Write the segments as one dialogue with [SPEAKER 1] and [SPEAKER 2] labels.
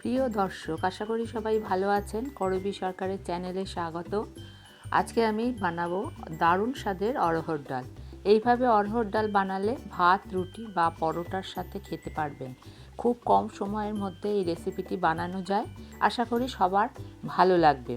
[SPEAKER 1] প্রিয় দর্শক, আশা করি সবাই ভালো আছেন। করবি সরকারের চ্যানেলে স্বাগত। আজকে আমি বানাবো দারুণ স্বাদের অরহর ডাল। এইভাবে অরহর ডাল বানালে ভাত, রুটি বা পরোটার সাথে খেতে পারবেন। খুব কম সময়ের মধ্যে এই রেসিপিটি বানানো যায়। আশা করি সবার ভালো লাগবে।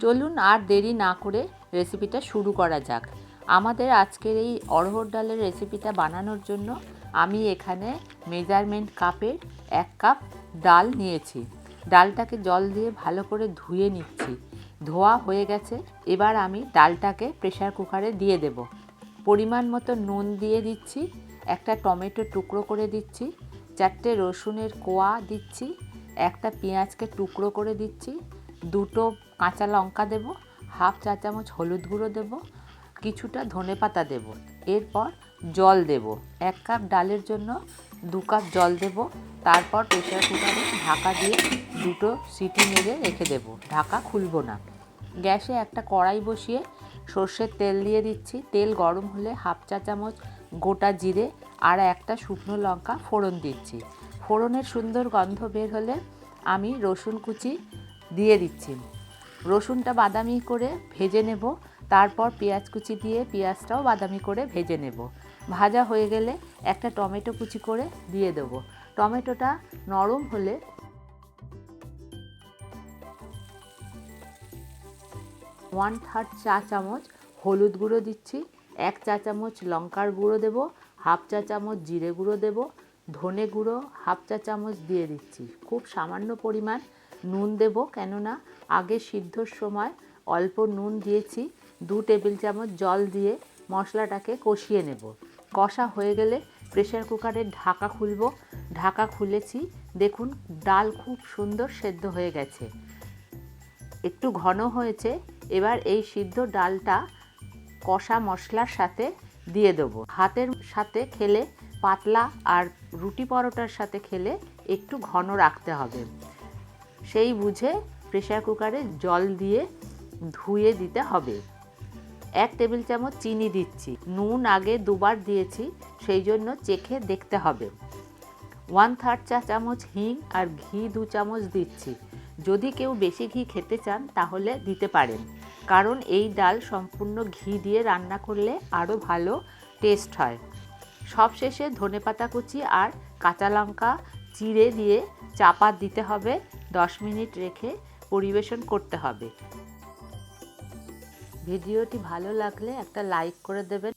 [SPEAKER 1] চলুন আর দেরি না করে রেসিপিটা শুরু করা যাক। আমাদের আজকের এই অরহর ডালের রেসিপিটা বানানোর জন্য আমি এখানে মেজারমেন্ট কাপের এক কাপ ডাল নিয়েছি। ডালটাকে জল দিয়ে ভালো করে ধুয়ে নিচ্ছি। ধোয়া হয়ে গেছে, এবার আমি ডালটাকে প্রেসার কুকারে দিয়ে দেব। পরিমাণ মতো নুন দিয়ে দিচ্ছি, একটা টমেটো টুকরো করে দিচ্ছি, চারটে রসুনের কোয়া দিচ্ছি, একটা পেঁয়াজকে টুকরো করে দিচ্ছি, দুটো কাঁচা লঙ্কা দেব, হাফ চা চামচ হলুদ গুঁড়ো দেব, কিছুটা ধনে পাতা দেব। এরপর জল দেব। এক কাপ ডালের জন্য দু কাপ জল দেব, তারপর প্রেশার কুকারে ঢাকা দিয়ে দুটো সিটি মেরে রেখে দেব। ঢাকা খুলবো না। গ্যাসে একটা কড়াই বসিয়ে সর্ষের তেল দিয়ে দিচ্ছি। তেল গরম হলে হাফ চা চামচ গোটা জিরে আর একটা শুকনো লঙ্কা ফোড়ন দিচ্ছি। ফোড়নের সুন্দর গন্ধ বের হলে আমি রসুন কুচি দিয়ে দিচ্ছি। রসুনটা বাদামি করে ভেজে নেব। তারপর পেঁয়াজ কুচি দিয়ে পেঁয়াজটাও বাদামি করে ভেজে নেব। ভাজা হয়ে গেলে একটা টমেটো কুচি করে দিয়ে দেব। টমেটোটা নরম হলে ওয়ান থার্ড চা চামচ হলুদ গুঁড়ো দিচ্ছি, এক চা চামচ লঙ্কার গুঁড়ো দেব হাফ চা চামচ জিরে গুঁড়ো দেব, ধনে গুঁড়ো হাফ চা চামচ দিয়ে দিচ্ছি। খুব সামান্য পরিমাণ নুন দেব কেননা আগে সিদ্ধর সময় অল্প নুন দিয়েছি, দু টেবিল চামচ জল দিয়ে মশলাটাকে কষিয়ে নেব। কষা হয়ে গেলে প্রেশার কুকারের ঢাকা খুলব। ঢাকা খুলেছি। দেখুন, ডাল খুব সুন্দর সেদ্ধ হয়ে গেছে। একটু ঘন হয়েছে, এবার এই সিদ্ধ ডালটা কষা মশলার সাথে দিয়ে দেবো। হাতের সাথে খেলে, পাতলা আর রুটি পরোটার সাথে খেলে একটু ঘন রাখতে হবে। সেই বুঝে প্রেশার কুকারে জল দিয়ে ধুয়ে দিতে হবে। এক টেবিল চামচ চিনি দিচ্ছি। নুন আগে দুবার দিয়েছি, সেই জন্য চেখে দেখতে হবে। ওয়ান থার্ড চা চামচ হিং আর ঘি দু চামচ দিচ্ছি। যদি কেউ বেশি ঘি খেতে চান, তাহলে দিতে পারেন। কারণ এই ডাল সম্পূর্ণ ঘি দিয়ে রান্না করলে আরও ভালো টেস্ট হয়। সবশেষে ধনেপাতা কুচি আর কাঁচা লঙ্কা চিড়ে দিয়ে চাপা দিতে হবে। দশ মিনিট রেখে পরিবেশন করতে হবে। ভিডিওটি ভালো লাগলে একটা লাইক করে দেবেন